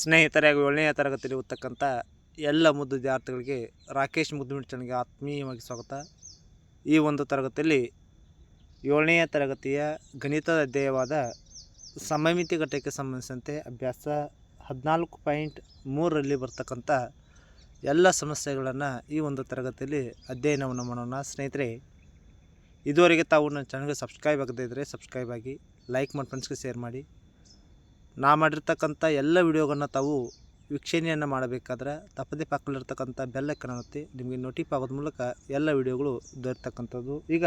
ಸ್ನೇಹಿತರೆ ಹಾಗೂ ಏಳನೆಯ ತರಗತಿಯಲ್ಲಿ ಓದ್ತಕ್ಕಂಥ ಎಲ್ಲ ಮುದ್ದು ವಿದ್ಯಾರ್ಥಿಗಳಿಗೆ ರಾಕೇಶ್ ಮುದ್ದು ಚಾನಲ್ಗೆ ಆತ್ಮೀಯವಾಗಿ ಸ್ವಾಗತ. ಈ ಒಂದು ತರಗತಿಯಲ್ಲಿ ಏಳನೆಯ ತರಗತಿಯ ಗಣಿತದ ಅಧ್ಯಾಯವಾದ ಸಮಮಿತಿ ಘಟಕಕ್ಕೆ ಸಂಬಂಧಿಸಿದಂತೆ ಅಭ್ಯಾಸ ಹದಿನಾಲ್ಕು ಪಾಯಿಂಟ್ ಮೂರರಲ್ಲಿ ಬರ್ತಕ್ಕಂಥ ಎಲ್ಲ ಸಮಸ್ಯೆಗಳನ್ನು ಈ ಒಂದು ತರಗತಿಯಲ್ಲಿ ಅಧ್ಯಯನವನ್ನು ಮಾಡೋಣ. ಸ್ನೇಹಿತರೆ, ಇದುವರೆಗೆ ತಾವು ನನ್ನ ಚಾನಲ್ಗೆ ಸಬ್ಸ್ಕ್ರೈಬ್ ಆಗದೇ ಇದ್ದರೆ ಸಬ್ಸ್ಕ್ರೈಬ್ ಆಗಿ ಲೈಕ್ ಮಾಡಿ ಫ್ರೆಂಡ್ಸ್ಗೆ ಶೇರ್ ಮಾಡಿ. ನಾ ಮಾಡಿರ್ತಕ್ಕಂಥ ಎಲ್ಲ ವಿಡಿಯೋಗಳನ್ನ ತಾವು ವೀಕ್ಷಣೆಯನ್ನು ಮಾಡಬೇಕಾದ್ರೆ ತಪ್ಪದೇ ಪಕ್ಕದಲ್ಲಿರ್ತಕ್ಕಂಥ ಬೆಲ್ಲಕ್ಕನ್ನು ಒತ್ತಿ ನಿಮಗೆ ನೋಟಿಫ್ ಆಗೋದ್ರ ಮೂಲಕ ಎಲ್ಲ ವಿಡಿಯೋಗಳು ದೊರೆತಕ್ಕಂಥದ್ದು. ಈಗ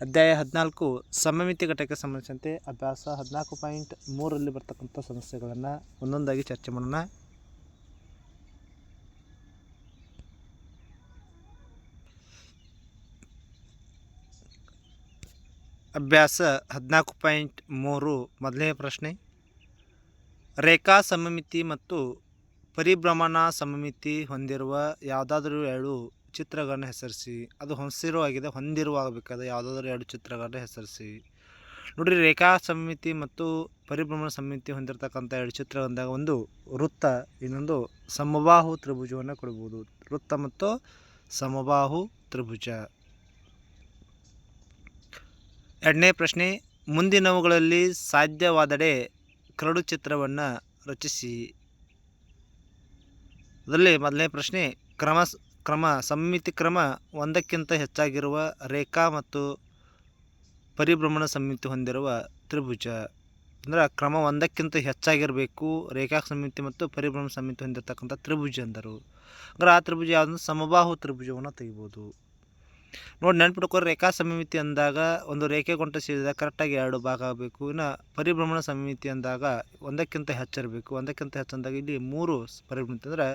ಅಧ್ಯಾಯ ಹದಿನಾಲ್ಕು, ಸಮಮಿತಿ ಘಟಕಕ್ಕೆ ಸಂಬಂಧಿಸಿದಂತೆ ಅಭ್ಯಾಸ ಹದಿನಾಲ್ಕು ಪಾಯಿಂಟ್ ಮೂರರಲ್ಲಿ ಬರ್ತಕ್ಕಂಥ ಸಮಸ್ಯೆಗಳನ್ನು ಒಂದೊಂದಾಗಿ ಚರ್ಚೆ ಮಾಡೋಣ. ಅಭ್ಯಾಸ ಹದಿನಾಲ್ಕು ಪಾಯಿಂಟ್ ಮೂರು ಮೊದಲನೇ ಪ್ರಶ್ನೆ. ರೇಖಾ ಸಮಮಿತಿ ಮತ್ತು ಪರಿಭ್ರಮಣ ಸಮಮಿತಿ ಹೊಂದಿರುವ ಯಾವುದಾದ್ರೂ ಎರಡು ಚಿತ್ರಗಳನ್ನು ಹೆಸರಿಸಿ. ಅದು ಹೊಂದಿರುವಾಗಿದೆ ಹೊಂದಿರುವ ಆಗಬೇಕಾದ ಯಾವುದಾದ್ರೂ ಎರಡು ಚಿತ್ರಗಳನ್ನು ಹೆಸರಿಸಿ. ನೋಡಿರಿ ರೇಖಾ ಸಮಮಿತಿ ಮತ್ತು ಪರಿಭ್ರಮಣ ಸಮಿತಿ ಹೊಂದಿರತಕ್ಕಂಥ ಎರಡು ಚಿತ್ರ ಬಂದಾಗ ಒಂದು ವೃತ್ತ, ಇನ್ನೊಂದು ಸಮಬಾಹು ತ್ರಿಭುಜವನ್ನು ಕೊಡ್ಬೋದು. ವೃತ್ತ ಮತ್ತು ಸಮಬಾಹು ತ್ರಿಭುಜ. ಎರಡನೇ ಪ್ರಶ್ನೆ, ಮುಂದಿನವುಗಳಲ್ಲಿ ಸಾಧ್ಯವಾದಡೆ ಕರಡು ಚಿತ್ರವನ್ನು ರಚಿಸಿ. ಅದರಲ್ಲಿ ಮೊದಲನೇ ಪ್ರಶ್ನೆ, ಕ್ರಮ ಕ್ರಮ ಸಮ್ಮಿತಿ ಕ್ರಮ ಒಂದಕ್ಕಿಂತ ಹೆಚ್ಚಾಗಿರುವ ರೇಖಾ ಮತ್ತು ಪರಿಭ್ರಮಣ ಸಮ್ಮಿತಿ ಹೊಂದಿರುವ ತ್ರಿಭುಜ. ಅಂದರೆ ಕ್ರಮ ಒಂದಕ್ಕಿಂತ ಹೆಚ್ಚಾಗಿರಬೇಕು, ರೇಖಾ ಸಮಿತಿ ಮತ್ತು ಪರಿಭ್ರಮಣ ಸಮಿತಿ ಹೊಂದಿರತಕ್ಕಂಥ ತ್ರಿಭುಜ ಅಂದರು ಅಂದರೆ ಆ ತ್ರಿಭುಜ ಯಾವುದನ್ನು ಸಮಬಾಹು ತ್ರಿಭುಜವನ್ನು ತೆಗಿಬೋದು. ನೋಡಿ ನೆನ್ಪಿಟ್ಕೋ ರೇಖಾ ಸಮಿತಿ ಅಂದಾಗ ಒಂದು ರೇಖೆ ಗೊಂಟ ಸೇರಿದ ಕರೆಕ್ಟಾಗಿ ಎರಡು ಭಾಗ ಆಗಬೇಕು. ಇನ್ನು ಪರಿಭ್ರಮಣ ಸಮಿತಿ ಅಂದಾಗ ಒಂದಕ್ಕಿಂತ ಹೆಚ್ಚಿರಬೇಕು. ಒಂದಕ್ಕಿಂತ ಹೆಚ್ಚಂದಾಗ ಇಲ್ಲಿ ಮೂರು ಪರಿಭ್ರಮಿತ ಅಂದರೆ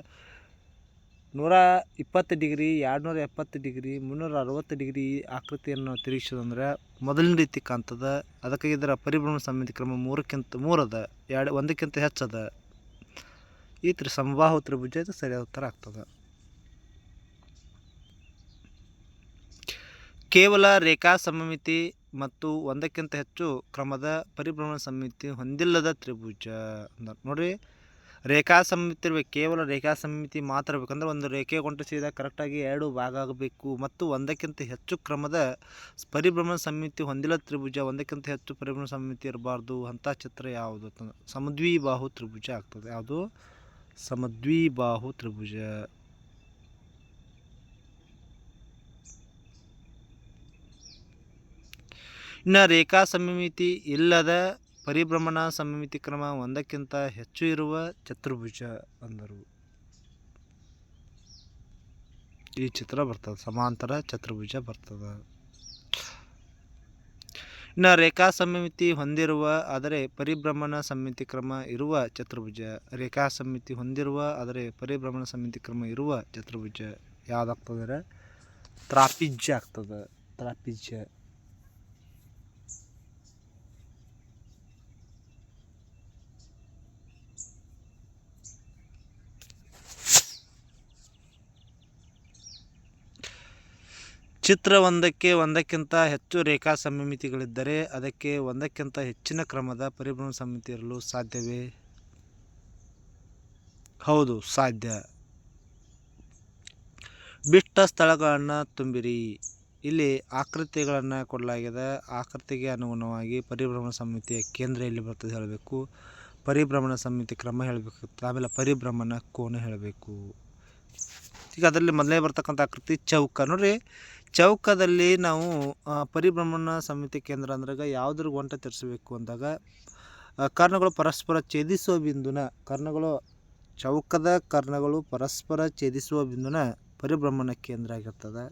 ನೂರ ಇಪ್ಪತ್ತು ಡಿಗ್ರಿ, ಎರಡುನೂರ ಎಪ್ಪತ್ತು ಡಿಗ್ರಿ, ಮುನ್ನೂರ ಅರವತ್ತು ಡಿಗ್ರಿ ಆಕೃತಿಯನ್ನು ತಿರುಗಿಸೋದಂದ್ರೆ ಮೊದಲಿನ ರೀತಿ ಕಾಣ್ತದೆ. ಅದಕ್ಕೆ ಇದರ ಪರಿಭ್ರಮಣ ಸಮಿತಿ ಕ್ರಮ ಮೂರಕ್ಕಿಂತ, ಮೂರದ, ಎರಡು, ಒಂದಕ್ಕಿಂತ ಹೆಚ್ಚದ. ಈ ತ್ರಿ ಸಮಬಾಹು ತ್ರಿಭುಜ ಸರಿಯಾದ ಉತ್ತರ ಆಗ್ತದೆ. ಕೇವಲ ರೇಖಾ ಸಮಮಿತಿ ಮತ್ತು ಒಂದಕ್ಕಿಂತ ಹೆಚ್ಚು ಕ್ರಮದ ಪರಿಭ್ರಮಣ ಸಮಿತಿ ಹೊಂದಿಲ್ಲದ ತ್ರಿಭುಜ ನೋಡ್ರಿ, ರೇಖಾ ಸಮಿತಿ ಇರ್ಬೇಕು, ಕೇವಲ ರೇಖಾ ಸಮಿತಿ ಮಾತ್ರ ಇರಬೇಕಂದ್ರೆ ಒಂದು ರೇಖೆ ಗೊಂಟು ಸೀದಾ ಕರೆಕ್ಟಾಗಿ ಎರಡು ಭಾಗ ಆಗಬೇಕು ಮತ್ತು ಒಂದಕ್ಕಿಂತ ಹೆಚ್ಚು ಕ್ರಮದ ಪರಿಭ್ರಮಣ ಸಮಿತಿ ಹೊಂದಿಲ್ಲ ತ್ರಿಭುಜ, ಒಂದಕ್ಕಿಂತ ಹೆಚ್ಚು ಪರಿಭ್ರಮಣ ಸಮಿತಿ ಇರಬಾರ್ದು ಅಂಥ ಚಿತ್ರ ಯಾವುದು ಸಮದ್ವಿಬಾಹು ತ್ರಿಭುಜ ಆಗ್ತದೆ. ಯಾವುದು? ಸಮದ್ವಿಬಾಹು ತ್ರಿಭುಜ. ಇನ್ನು ರೇಖಾ ಸಮಮಿತಿ ಇಲ್ಲದ ಪರಿಭ್ರಮಣ ಸಮಮಿತಿ ಕ್ರಮ ಒಂದಕ್ಕಿಂತ ಹೆಚ್ಚು ಇರುವ ಚತುರ್ಭುಜ ಅಂದರು. ಈ ಚಿತ್ರ ಬರ್ತದೆ, ಸಮಾಂತರ ಚತುರ್ಭುಜ ಬರ್ತದೆ. ಇನ್ನು ರೇಖಾ ಸಮ್ಮಿತಿ ಹೊಂದಿರುವ, ಆದರೆ ಪರಿಭ್ರಮಣ ಸಮಿತಿ ಕ್ರಮ ಇರುವ ಚತುರ್ಭುಜ. ರೇಖಾ ಸಮಿತಿ ಹೊಂದಿರುವ, ಆದರೆ ಪರಿಭ್ರಮಣ ಸಮಿತಿ ಕ್ರಮ ಇರುವ ಚತುರ್ಭುಜ. ಯಾವುದಾಗ್ತದೆ ತ್ರಾಪಿಜ್ಯ ಆಗ್ತದೆ, ತ್ರಾಪಿಜ್ಯ. ಚಿತ್ರ ಒಂದಕ್ಕೆ ಒಂದಕ್ಕಿಂತ ಹೆಚ್ಚು ರೇಖಾ ಸಮಮಿತಿಗಳಿದ್ದರೆ ಅದಕ್ಕೆ ಒಂದಕ್ಕಿಂತ ಹೆಚ್ಚಿನ ಕ್ರಮದ ಪರಿಭ್ರಮಣ ಸಮಿತಿ ಇರಲು ಸಾಧ್ಯವೇ? ಹೌದು, ಸಾಧ್ಯ. ಬಿಟ್ಟ ಸ್ಥಳಗಳನ್ನು ತುಂಬಿರಿ. ಇಲ್ಲಿ ಆಕೃತಿಗಳನ್ನು ಕೊಡಲಾಗಿದೆ. ಆಕೃತಿಗೆ ಅನುಗುಣವಾಗಿ ಪರಿಭ್ರಮಣ ಸಮಿತಿಯ ಕೇಂದ್ರ ಎಲ್ಲಿ ಬರ್ತದೆ ಹೇಳಬೇಕು. ಪರಿಭ್ರಮಣ ಸಮಿತಿ ಕ್ರಮ ಹೇಳಬೇಕು. ಆಮೇಲೆ ಪರಿಭ್ರಮಣ ಕೋನ ಹೇಳಬೇಕು. ಈಗ ಅದರಲ್ಲಿ ಮೊದಲೇ ಬರ್ತಕ್ಕಂಥ ಆಕೃತಿ ಚೌಕ. ನೋಡ್ರಿ ಚೌಕದಲ್ಲಿ ನಾವು ಪರಿಭ್ರಮಣ ಸಮಿತಿ ಕೇಂದ್ರ ಅಂದ್ರಾಗ ಯಾವುದ್ರ ಒಂಟ ತರಿಸಬೇಕು ಅಂದಾಗ ಕರ್ಣಗಳು ಪರಸ್ಪರ ಛೇದಿಸುವ ಬಿಂದುನ, ಕರ್ಣಗಳು ಚೌಕದ ಕರ್ಣಗಳು ಪರಸ್ಪರ ಛೇದಿಸುವ ಬಿಂದುನ ಪರಿಭ್ರಮಣ ಕೇಂದ್ರ ಆಗಿರ್ತದೆ.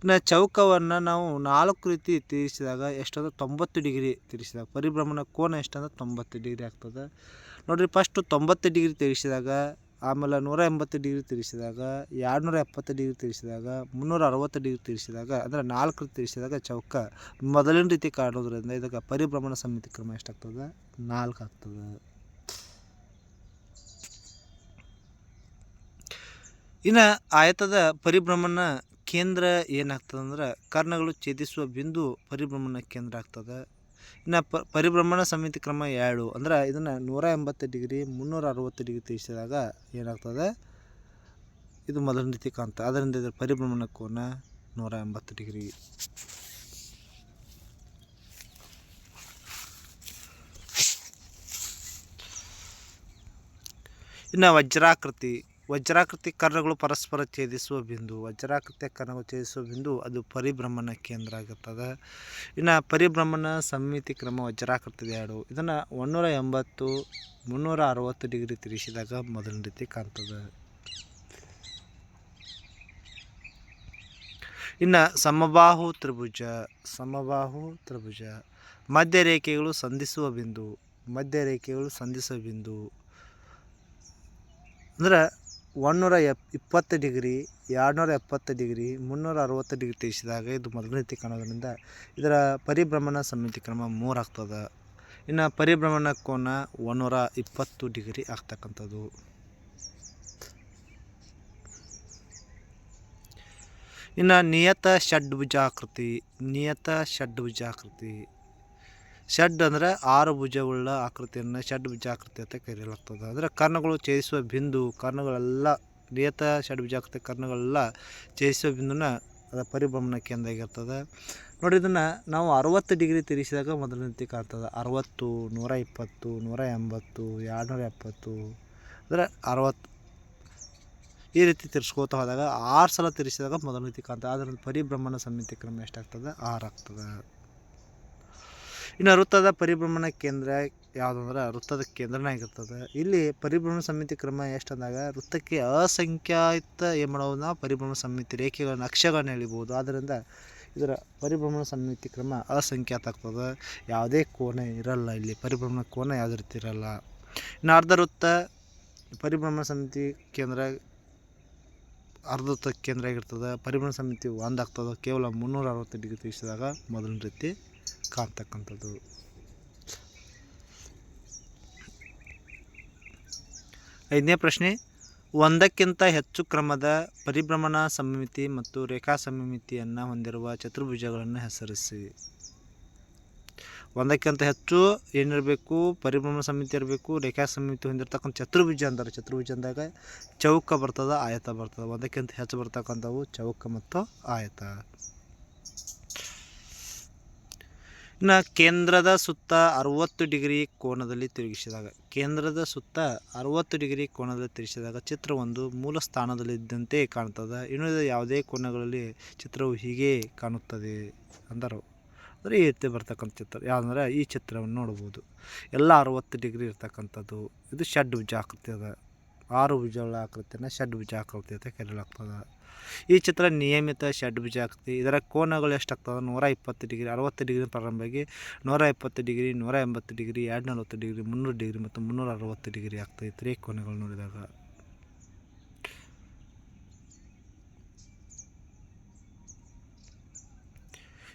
ಇನ್ನು ಚೌಕವನ್ನು ನಾವು ನಾಲ್ಕು ರೀತಿ ತಿರುಗಿಸಿದಾಗ ಎಷ್ಟಂದ್ರೆ ತೊಂಬತ್ತು ಡಿಗ್ರಿ ತಿರುಗಿಸಿದಾಗ ಪರಿಭ್ರಮಣ ಕೋನ ಎಷ್ಟಂದ್ರೆ ತೊಂಬತ್ತು ಡಿಗ್ರಿ ಆಗ್ತದೆ. ನೋಡಿರಿ ಫಸ್ಟು ತೊಂಬತ್ತು ಡಿಗ್ರಿ ತಿರುಗಿಸಿದಾಗ ಆಮೇಲೆ ನೂರ ಎಂಬತ್ತು ಡಿಗ್ರಿ ತಿರುಗಿಸಿದಾಗ ಎರಡುನೂರ ಎಪ್ಪತ್ತು ಡಿಗ್ರಿ ತಿರುಗಿಸಿದಾಗ ಮುನ್ನೂರ ಅರವತ್ತು ಡಿಗ್ರಿ ತಿರುಗಿಸಿದಾಗ ಅಂದರೆ ನಾಲ್ಕು ತಿರುಗಿಸಿದಾಗ ಚೌಕ ಮೊದಲಿನ ರೀತಿ ಕಾಣೋದ್ರಿಂದ ಇದಕ್ಕೆ ಪರಿಭ್ರಮಣ ಸಮಿತಿ ಕ್ರಮ ಎಷ್ಟಾಗ್ತದೆ? ನಾಲ್ಕು ಆಗ್ತದೆ. ಇನ್ನು ಆಯತದ ಪರಿಭ್ರಮಣ ಕೇಂದ್ರ ಏನಾಗ್ತದೆ ಅಂದ್ರೆ, ಕರ್ಣಗಳು ಛೇದಿಸುವ ಬಿಂದು ಪರಿಭ್ರಮಣ ಕೇಂದ್ರ ಆಗ್ತದೆ. ಇನ್ನು ಪರಿಭ್ರಮಣ ಸಮಿತಿ ಕ್ರಮ ಎರಡು. ಅಂದ್ರೆ ಇದನ್ನು ನೂರ ಎಂಬತ್ತು ಡಿಗ್ರಿ, ಮುನ್ನೂರ ಅರವತ್ತು ಡಿಗ್ರಿ ತಿರುಗಿಸಿದಾಗ ಏನಾಗ್ತದೆ? ಇದು ಮೊದಲನೇ ರೀತಿ ಅದರಿಂದ ಇದರ ಪರಿಭ್ರಮಣ ಕೋನ ನೂರ ಎಂಬತ್ತು ಡಿಗ್ರಿ. ಇನ್ನು ವಜ್ರಾಕೃತಿ. ವಜ್ರಾಕೃತಿ ಕರ್ಣಗಳು ಪರಸ್ಪರ ಛೇದಿಸುವ ಬಿಂದು. ವಜ್ರಾಕೃತಿ ಕರ್ಣಗಳು ಛೇದಿಸುವ ಬಿಂದು ಅದು ಪರಿಭ್ರಮಣ ಕೇಂದ್ರ ಆಗಿರ್ತದೆ. ಇನ್ನು ಪರಿಭ್ರಮಣ ಸಮ್ಮಿತಿ ಕ್ರಮ ವಜ್ರಾಕೃತಿ ಎರಡು. ಇದನ್ನು ಒನ್ನೂರ ಎಂಬತ್ತು, ಮುನ್ನೂರ ಅರವತ್ತು ಡಿಗ್ರಿ ತಿರುಗಿಸಿದಾಗ ಮೊದಲನೇ ರೀತಿ ಕಾಣ್ತದೆ. ಇನ್ನು ಸಮಬಾಹು ತ್ರಿಭುಜ ಸಮಬಾಹು ತ್ರಿಭುಜ. ಮಧ್ಯ ರೇಖೆಗಳು ಸಂಧಿಸುವ ಬಿಂದು ಮಧ್ಯ ರೇಖೆಗಳು ಸಂಧಿಸುವ ಬಿಂದು. ಅಂದ್ರೆ ಒಂದೂರ ಎಪ್, ಇಪ್ಪತ್ತು ಡಿಗ್ರಿ, ಎರಡುನೂರ ಎಪ್ಪತ್ತು ಡಿಗ್ರಿ ಮುನ್ನೂರ ಅರವತ್ತು ಡಿಗ್ರಿ ತಿಳಿಸಿದಾಗ ಇದು ಮೊದಲನೇ ರೀತಿ ಕಾಣೋದ್ರಿಂದ ಇದರ ಪರಿಭ್ರಮಣ ಸಮ್ಮಿತಿ ಕ್ರಮ ಮೂರು ಆಗ್ತದೆ. ಇನ್ನು ಪರಿಭ್ರಮಣ ಕೋನ ಒಂದೂರ ಇಪ್ಪತ್ತು ಡಿಗ್ರಿ ಆಗ್ತಕ್ಕಂಥದ್ದು. ಇನ್ನು ನಿಯತ ಷಡ್ಭುಜಾಕೃತಿ ನಿಯತ ಷಡ್ಭುಜಾಕೃತಿ. ಷಡ್ ಅಂದರೆ ಆರು ಭುಜವುಳ್ಳ ಆಕೃತಿಯನ್ನು ಷಡ್ಭುಜಾಕೃತಿ ಅಂತ ಕರೆಯಲಾಗ್ತದೆ. ಅಂದರೆ ಕರ್ಣಗಳು ಛೇದಿಸುವ ಬಿಂದು, ಕರ್ಣಗಳೆಲ್ಲ ನಿಯತ ಷಡ್ಭುಜಾಕೃತಿ ಕರ್ಣಗಳೆಲ್ಲ ಛೇದಿಸುವ ಬಿಂದುನ ಅದರ ಪರಿಭ್ರಮಣ ಕೇಂದ್ರ ಆಗಿರ್ತದೆ ನೋಡಿ ಇದನ್ನು ನಾವು ಅರವತ್ತು ಡಿಗ್ರಿ ತಿರುಗಿಸಿದಾಗ ಮೊದಲನೇ ಕಾಣ್ತದೆ. ಅರವತ್ತು, ನೂರ ಇಪ್ಪತ್ತು, ನೂರ ಎಂಬತ್ತು, ಎರಡುನೂರ ಎಪ್ಪತ್ತು, ಅಂದರೆ ಅರವತ್ತು ಈ ರೀತಿ ತಿರ್ಸ್ಕೋತ ಹೋದಾಗ ಆರು ಸಲ ತಿರ್ಸಿದಾಗ ಮೊದಲನೇ ಕಾಣ್ತದೆ. ಅದರ ಪರಿಭ್ರಮಣ ಸಮಿತಿ ಕ್ರಮ ಎಷ್ಟಾಗ್ತದೆ? ಆರು ಆಗ್ತದೆ. ಇನ್ನು ವೃತ್ತದ ಪರಿಭ್ರಮಣ ಕೇಂದ್ರ ಯಾವುದು ಅಂದ್ರೆ ವೃತ್ತದ ಕೇಂದ್ರನೇ ಆಗಿರ್ತದೆ. ಇಲ್ಲಿ ಪರಿಭ್ರಮಣ ಸಮಿತಿ ಕ್ರಮ ಎಷ್ಟಂದಾಗ ವೃತ್ತಕ್ಕೆ ಅಸಂಖ್ಯಾತ ಏನು ಮಾಡೋದನ್ನ ಪರಿಭ್ರಮಣ ಸಮಿತಿ ರೇಖೆಗಳನ್ನು ಅಕ್ಷಗಳನ್ನ ಎಳಿಬೋದು. ಆದ್ದರಿಂದ ಇದರ ಪರಿಭ್ರಮಣ ಸಮಿತಿ ಕ್ರಮ ಅಸಂಖ್ಯಾತ ಆಗ್ತದೆ. ಯಾವುದೇ ಕೋನ ಇರಲ್ಲ ಇಲ್ಲಿ, ಪರಿಭ್ರಮಣ ಕೋನ ಯಾವುದೇ ರೀತಿ ಇರಲ್ಲ. ಇನ್ನು ಅರ್ಧ ವೃತ್ತ ಪರಿಭ್ರಮಣ ಸಮಿತಿ ಕೇಂದ್ರ ಅರ್ಧ ವೃತ್ತ ಕೇಂದ್ರ ಆಗಿರ್ತದೆ. ಪರಿಭ್ರಮಣ ಸಮಿತಿ ಒಂದಾಗ್ತದೆ ಕೇವಲ ಮುನ್ನೂರ ಅರವತ್ತು ಡಿಗ್ರಿ ತಿಳಿಸಿದಾಗ ಮೊದಲನೇ ರೀತಿ ಕಾಣ್ತಕ್ಕಂಥದ್ದು. ಐದನೇ ಪ್ರಶ್ನೆ, ಒಂದಕ್ಕಿಂತ ಹೆಚ್ಚು ಕ್ರಮದ ಪರಿಭ್ರಮಣ ಸಮ್ಮಿತಿ ಮತ್ತು ರೇಖಾ ಸಮ್ಮಿತಿಯನ್ನು ಹೊಂದಿರುವ ಚತುರ್ಭುಜಗಳನ್ನು ಹೆಸರಿಸಿ. ಒಂದಕ್ಕಿಂತ ಹೆಚ್ಚು ಏನಿರಬೇಕು, ಪರಿಭ್ರಮಣ ಸಮಿತಿ ಇರಬೇಕು, ರೇಖಾ ಸಮಿತಿ ಹೊಂದಿರತಕ್ಕಂಥ ಚತುರ್ಭುಜ ಅಂದರೆ ಚತುರ್ಭುಜ ಅಂದಾಗ ಚೌಕ ಬರ್ತದೆ, ಆಯತ ಬರ್ತದೆ. ಒಂದಕ್ಕಿಂತ ಹೆಚ್ಚು ಬರ್ತಕ್ಕಂಥವು ಚೌಕ ಮತ್ತು ಆಯತ. ಇನ್ನು ಕೇಂದ್ರದ ಸುತ್ತ ಅರುವತ್ತು ಡಿಗ್ರಿ ಕೋನದಲ್ಲಿ ತಿರುಗಿಸಿದಾಗ, ಕೇಂದ್ರದ ಸುತ್ತ ಅರುವತ್ತು ಡಿಗ್ರಿ ಕೋನದಲ್ಲಿ ತಿರುಗಿಸಿದಾಗ ಚಿತ್ರವೊಂದು ಮೂಲ ಸ್ಥಾನದಲ್ಲಿದ್ದಂತೆ ಕಾಣುತ್ತದೆ. ಇನ್ನು ಯಾವುದೇ ಕೋನಗಳಲ್ಲಿ ಚಿತ್ರವು ಹೀಗೆ ಕಾಣುತ್ತದೆ ಅಂದರು. ಅಂದರೆ ಈ ರೀತಿ ಬರ್ತಕ್ಕಂಥ ಚಿತ್ರ, ಯಾವುದಂದ್ರೆ ಈ ಚಿತ್ರವನ್ನು ನೋಡ್ಬೋದು ಎಲ್ಲ ಅರುವತ್ತು ಡಿಗ್ರಿ ಇರ್ತಕ್ಕಂಥದ್ದು. ಇದು ಷಡ್ಭುಜ ಆಕೃತಿ ಅದ ಆರು ಭುಜಗಳ ಆಕೃತಿಯನ್ನು ಷಡ್ಭುಜ ಆಕೃತಿ ಅಂತ ಕರೆಯಲಾಗ್ತದೆ ಈ ಚಿತ್ರ ನಿಯಮಿತ ಷಡ್ಭುಜಾಕೃತಿ ಇದರ ಕೋನಗಳು ಎಷ್ಟಾಗ್ತದೆ? ನೂರ ಇಪ್ಪತ್ತು ಡಿಗ್ರಿ, ಅರವತ್ತು ಡಿಗ್ರಿ ಪ್ರಾರಂಭವಾಗಿ ನೂರ ಇಪ್ಪತ್ತು ಡಿಗ್ರಿ, ನೂರ ಎಂಬತ್ತು ಡಿಗ್ರಿ, ಎರಡು ನಲವತ್ತು ಡಿಗ್ರಿ, ಮುನ್ನೂರು ಡಿಗ್ರಿ ಮತ್ತು ಮುನ್ನೂರ ಅರವತ್ತು ಡಿಗ್ರಿ ಆಗ್ತೈತೆ ರೀ ಕೋನಗಳು ನೋಡಿದಾಗ.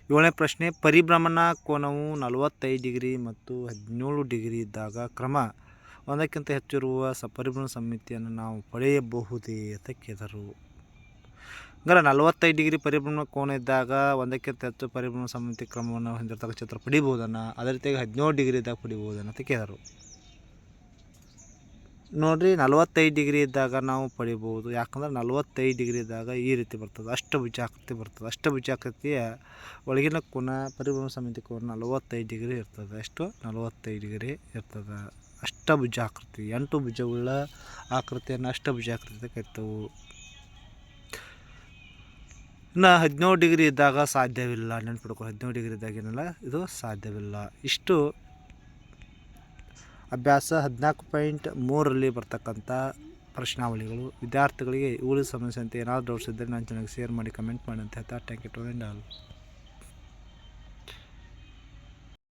ಏಳನೇ ಪ್ರಶ್ನೆ, ಪರಿಭ್ರಮಣ ಕೋನವು ನಲವತ್ತೈದು ಡಿಗ್ರಿ ಮತ್ತು ಹದಿನೇಳು ಡಿಗ್ರಿ ಇದ್ದಾಗ ಕ್ರಮ ಒಂದಕ್ಕಿಂತ ಹೆಚ್ಚಿರುವ ಸ ಪರಿಭ್ರಮಣ ಸಮಿತಿಯನ್ನು ನಾವು ಪಡೆಯಬಹುದೇ ಅಂತ ಕೇಳಿದರು. ಹಂಗಾರೆ ನಲವತ್ತೈದು ಡಿಗ್ರಿ ಪರಿಭ್ರಮಣ ಕೋನ ಇದ್ದಾಗ ಒಂದಕ್ಕಿಂತ ಹೆಚ್ಚು ಪರಿಭ್ರಮಣ ಸಮಿತಿ ಕ್ರಮವನ್ನು ಹೊಂದಿರತಕ್ಕ ಚಿತ್ರ ಪಡಿಬೋದನ್ನು, ಅದೇ ರೀತಿಯಾಗಿ ಹದಿನೇಳು ಡಿಗ್ರಿ ಇದ್ದಾಗ ಪಡಿಬೋದನ್ನು ಅಂತ ಕೇಳಿದರು. ನೋಡಿರಿ, ನಲವತ್ತೈದು ಡಿಗ್ರಿ ಇದ್ದಾಗ ನಾವು ಪಡಿಬೋದು. ಯಾಕಂದ್ರೆ ನಲವತ್ತೈದು ಡಿಗ್ರಿ ಇದ್ದಾಗ ಈ ರೀತಿ ಬರ್ತದೆ. ಅಷ್ಟಭುಜಾಕೃತಿ ಬರ್ತದೆ. ಅಷ್ಟಭುಜಾಕೃತಿಯ ಒಳಗಿನ ಕೋನ ಪರಿಭ್ರಮಣ ಸಮಿತಿ ಕೋನ ನಲವತ್ತೈದು ಡಿಗ್ರಿ ಇರ್ತದೆ. ಅಷ್ಟು ನಲವತ್ತೈದು ಡಿಗ್ರಿ ಇರ್ತದೆ. ಅಷ್ಟಭುಜಾಕೃತಿ ಎಂಟು ಭುಜಗಳ ಆಕೃತಿಯನ್ನು ಅಷ್ಟಭುಜ ಆಕೃತಿ ಕರಿತವು. ಇನ್ನು ಹದಿನೇಳು ಡಿಗ್ರಿ ಇದ್ದಾಗ ಸಾಧ್ಯವಿಲ್ಲ ನೆನ್ಪಿಡ್ಕೊ ಹದಿನೇಳು ಡಿಗ್ರಿ ಇದ್ದಾಗ ಏನಲ್ಲ, ಇದು ಸಾಧ್ಯವಿಲ್ಲ. ಇಷ್ಟು ಅಭ್ಯಾಸ ಹದಿನಾಲ್ಕು ಪಾಯಿಂಟ್ ಮೂರರಲ್ಲಿ ಬರ್ತಕ್ಕಂಥ ಪ್ರಶ್ನಾವಳಿಗಳು. ವಿದ್ಯಾರ್ಥಿಗಳಿಗೆ ಇವುಗಳ ಸಮಸ್ಯೆ ಅಂತ ಏನಾದರೂ ಡೌಟ್ಸ್ ಇದ್ದರೆ ನಾನು ಚೆನ್ನಾಗಿ ಶೇರ್ ಮಾಡಿ ಕಮೆಂಟ್ ಮಾಡಿ ಅಂತ ಹೇಳ್ತಾ ಟ್ಯಾಂಕ್ ಯು ಟು ಆಲ್